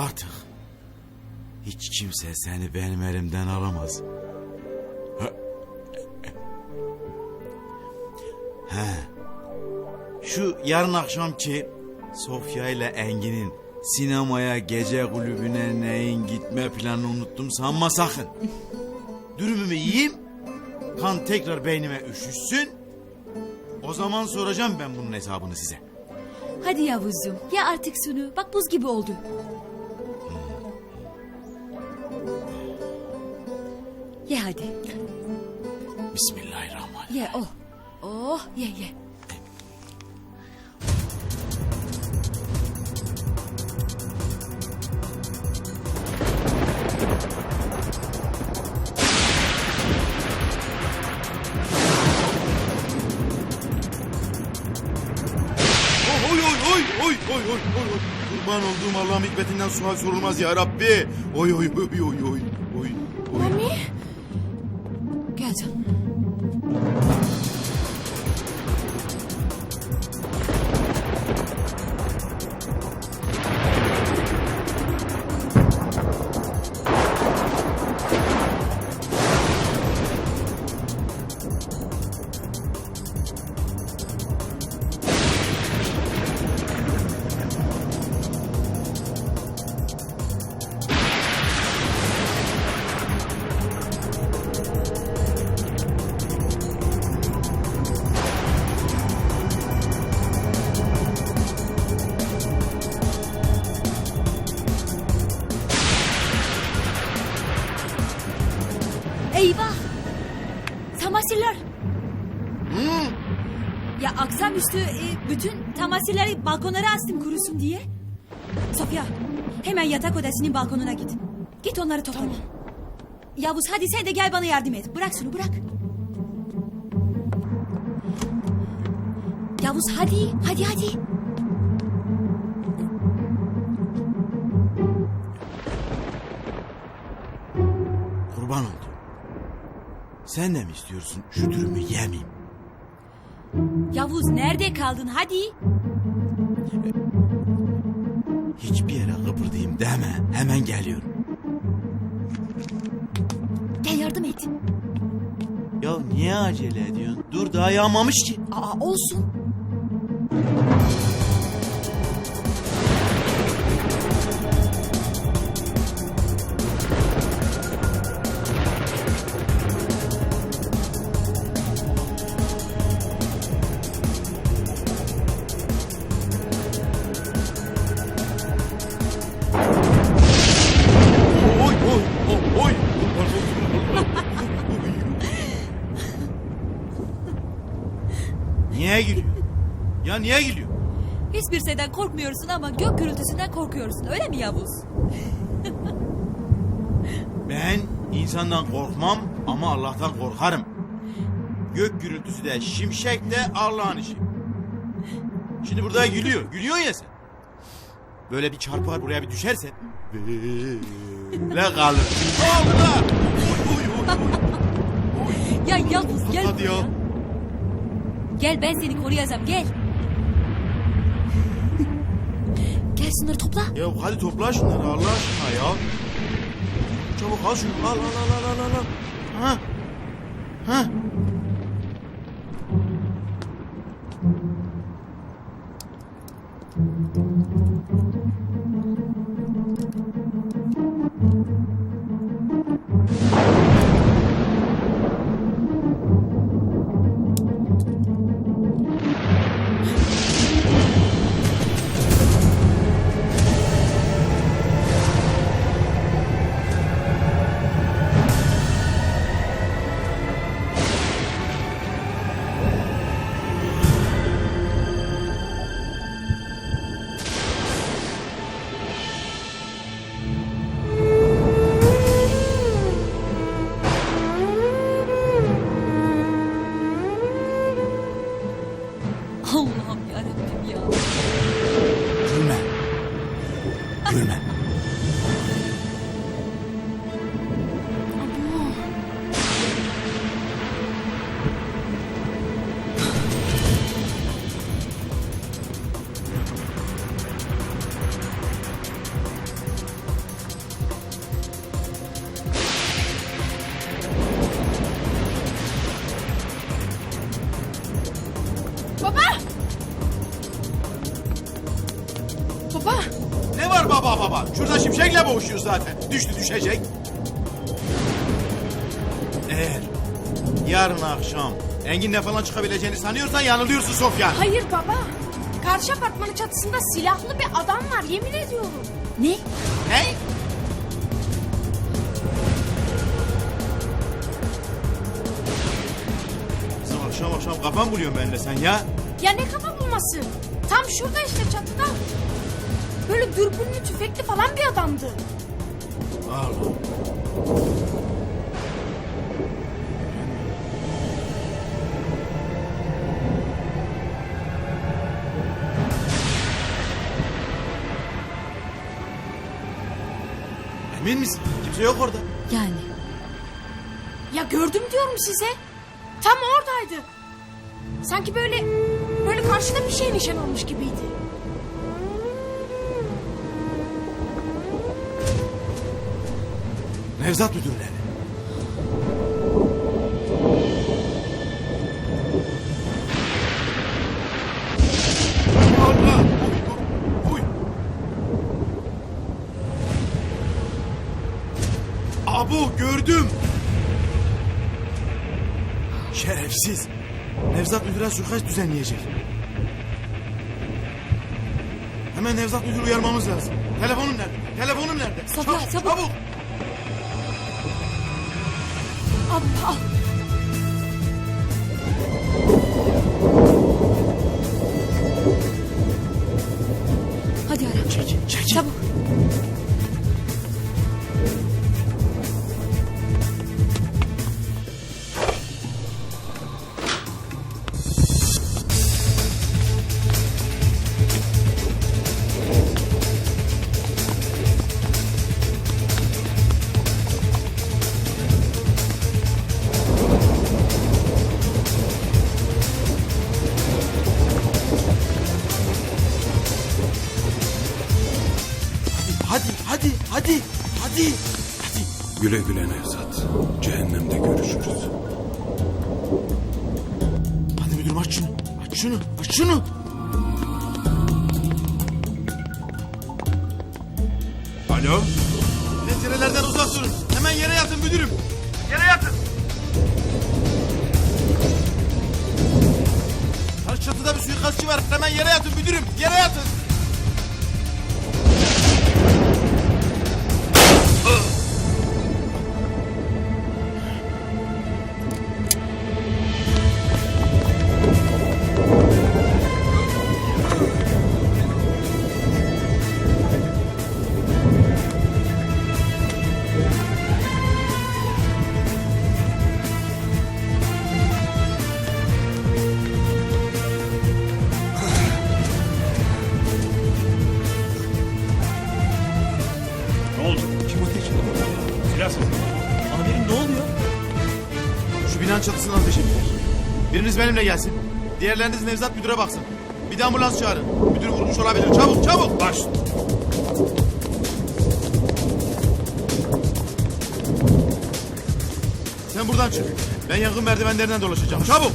Artık hiç kimse seni benim elimden alamaz. He. Şu yarın akşamki Sofya ile Engin'in sinemaya gece kulübüne neyin gitme planını unuttum sanma sakın. Dürümümü yiyeyim. Kan tekrar beynime üşüşsün. O zaman soracağım ben bunun hesabını size. Hadi Yavuz'um ya artık şunu. Bak buz gibi oldu. Ye hadi. Bismillahirrahmanirrahim. Ye oh. Oh ye ye. Oy oy oy oy oy oy oy. Kurban olduğum Allah'ın hikmetinden sual sorulmaz ya Rabbi. Oy oy oy oy. oy. Eyvah. Tamasiller. Ya akşamüstü e, bütün tamasirleri balkonlara astım kurusun diye. Sofya hemen yatak odasının balkonuna git. Git onları topla. Yavuz hadi sen de gel bana yardım et. Bırak şunu bırak. Yavuz hadi hadi hadi. Kurban oldum. Sen de mi istiyorsun şu dürümü yemeyeyim? Yavuz nerede kaldın hadi. Hiçbir yere kıpırdayım deme. Hemen geliyorum. Gel yardım et. Ya niye acele ediyorsun? Dur daha yağmamış ki. Aa olsun. Niye gülüyor? Hiçbir şeyden korkmuyorsun ama gök gürültüsünden korkuyorsun öyle mi Yavuz? Ben insandan korkmam ama Allah'tan korkarım. Gök gürültüsü de şimşek de Allah'ın işi. Şimdi burada gülüyor. Gülüyorsun ya sen. Böyle bir çarpar buraya bir düşerse. Ne kalır? Allah! Oy oy oy oy. Ya Yavuz gel Hadi ya. buraya. Gel ben seni koruyacağım gel. Gel şunları topla. Ya hadi topla şunları Allah aşkına ya. Çabuk al şunu al al al al al. al. Ha. Ha. Boğuşuyor zaten. Düştü düşecek. Eğer yarın akşam Engin'le falan çıkabileceğini sanıyorsan yanılıyorsun Sofya. Hayır baba. Karşı apartmanın çatısında silahlı bir adam var yemin ediyorum. Ne? Ne? Kızım akşam akşam kafam buluyorsun benimle sen ya. Ya ne kafa bulması? Tam şurada işte çatıda. Böyle dürbünlü tüfekli falan bir adamdı. Allah. Emin misin? Kimse yok orada. Yani. Ya gördüm diyorum size. Tam oradaydı. Sanki böyle böyle karşıda bir şey nişan almış gibiydi. Nevzat müdürleri. Abu gördüm. Şerefsiz. Nevzat müdüre suikast düzenleyecek. Hemen Nevzat müdürü uyarmamız lazım. Telefonum nerede? Telefonum nerede? Sofya, Çabuk, çabuk. çabuk. Al, al. Hadi ara. Çekil, çekil. Çabuk. Şunu, aç şunu. Alo? Pencerelerden uzak durun. Hemen yere yatın müdürüm. Yere yatın. Taş çatıda bir suikastçı var. Hemen yere yatın müdürüm. Yere yatın. Benimle gelsin. Diğerleriniz Nevzat müdüre baksın. Bir de ambulans çağırın. Müdür vurmuş olabilir. Çabuk çabuk. Baş. Sen buradan çık. Ben yangın merdivenlerinden dolaşacağım. Çabuk.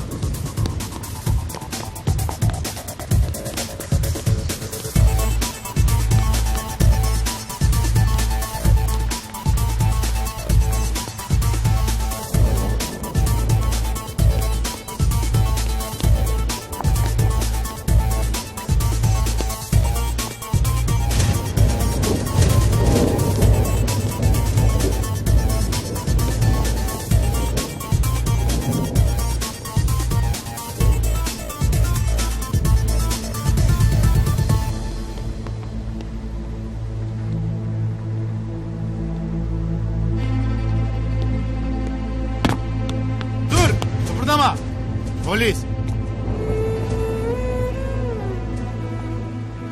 Polis.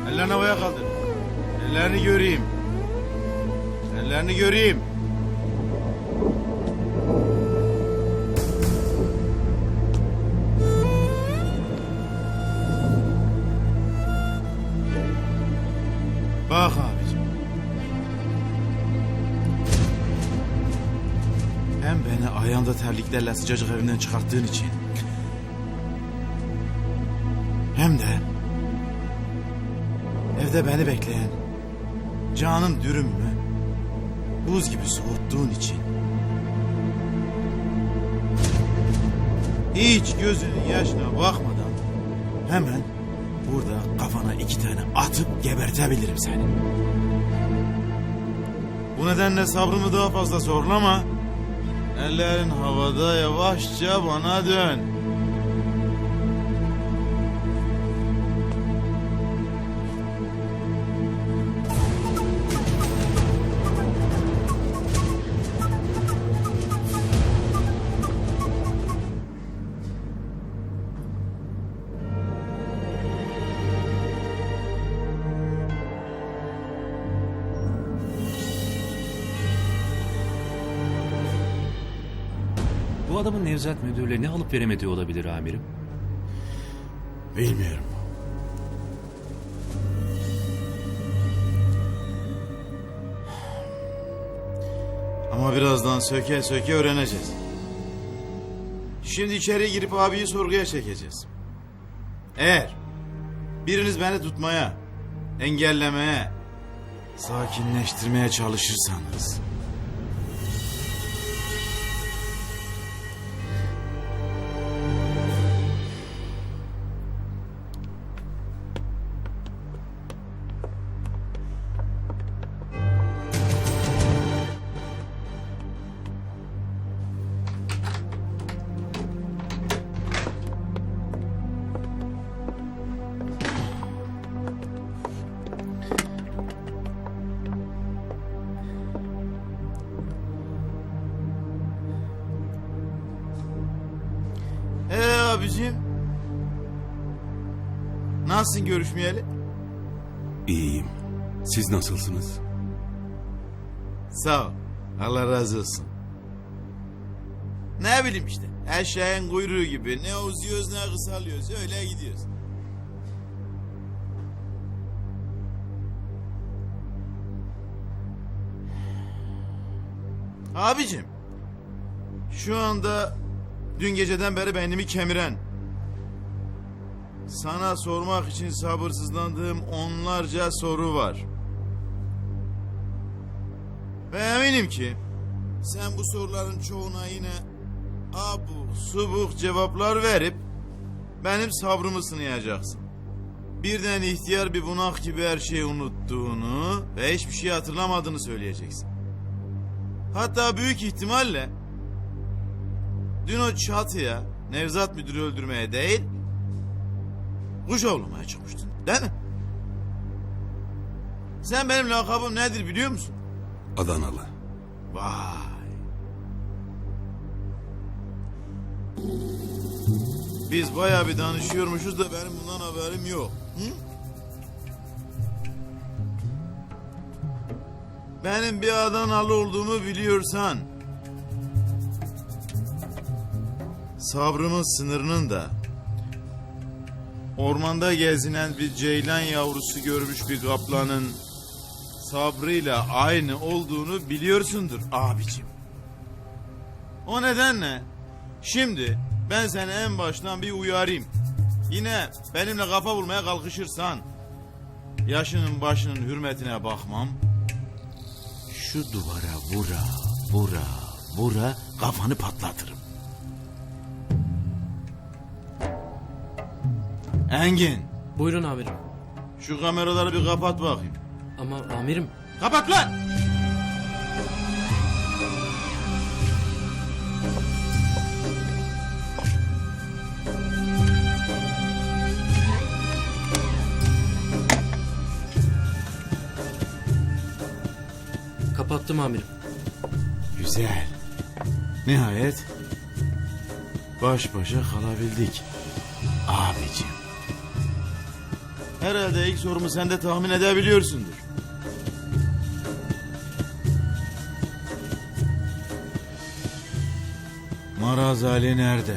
Ellerini havaya kaldır. Ellerini göreyim. Ellerini göreyim. Bak abicim. Hem beni ayağımda terliklerle sıcacık evinden çıkarttığın için. Hem de evde beni bekleyen canım dürüm mü buz gibi soğuttuğun için hiç gözünün yaşına bakmadan hemen burada kafana iki tane atıp gebertebilirim seni. Bu nedenle sabrımı daha fazla zorlama. Ellerin havada yavaşça bana dön. Adamın Nevzat müdürle ne alıp veremediği olabilir amirim? Bilmiyorum. Ama birazdan söke söke öğreneceğiz. Şimdi içeri girip abiyi sorguya çekeceğiz. Eğer biriniz beni tutmaya, engellemeye, sakinleştirmeye çalışırsanız... Nasılsın görüşmeyeli? İyiyim. Siz nasılsınız? Sağ ol. Allah razı olsun. Ne bileyim işte. Eşeğin kuyruğu gibi. Ne uzuyoruz ne kısalıyoruz. Öyle gidiyoruz. Abicim. Şu anda dün geceden beri beynimi kemiren sana sormak için sabırsızlandığım onlarca soru var. Ve eminim ki sen bu soruların çoğuna yine abuk subuk cevaplar verip benim sabrımı sınayacaksın. Birden ihtiyar bir bunak gibi her şeyi unuttuğunu ve hiçbir şey hatırlamadığını söyleyeceksin. Hatta büyük ihtimalle dün o çatıya Nevzat müdürü öldürmeye değil kuş avlamaya çıkmıştın değil mi? Sen benim lakabım nedir biliyor musun? Adanalı. Vay. Biz bayağı bir danışıyormuşuz da benim bundan haberim yok. Hı? Benim bir Adanalı olduğumu biliyorsan... Sabrımın sınırının da... Ormanda gezinen bir ceylan yavrusu görmüş bir kaplanın sabrıyla aynı olduğunu biliyorsundur abicim. O nedenle şimdi ben seni en baştan bir uyarayım. Yine benimle kafa bulmaya kalkışırsan yaşının başının hürmetine bakmam. Şu duvara vura vura vura kafanı patlatırım. Engin Buyurun amirim. şu kameraları bir kapat bakayım. Ama amirim Kapat lan! kapattım amirim. Güzel. Nihayet baş başa kalabildik. Abicim. Herhalde ilk sorumu sen de tahmin edebiliyorsundur. Maraz Ali nerede?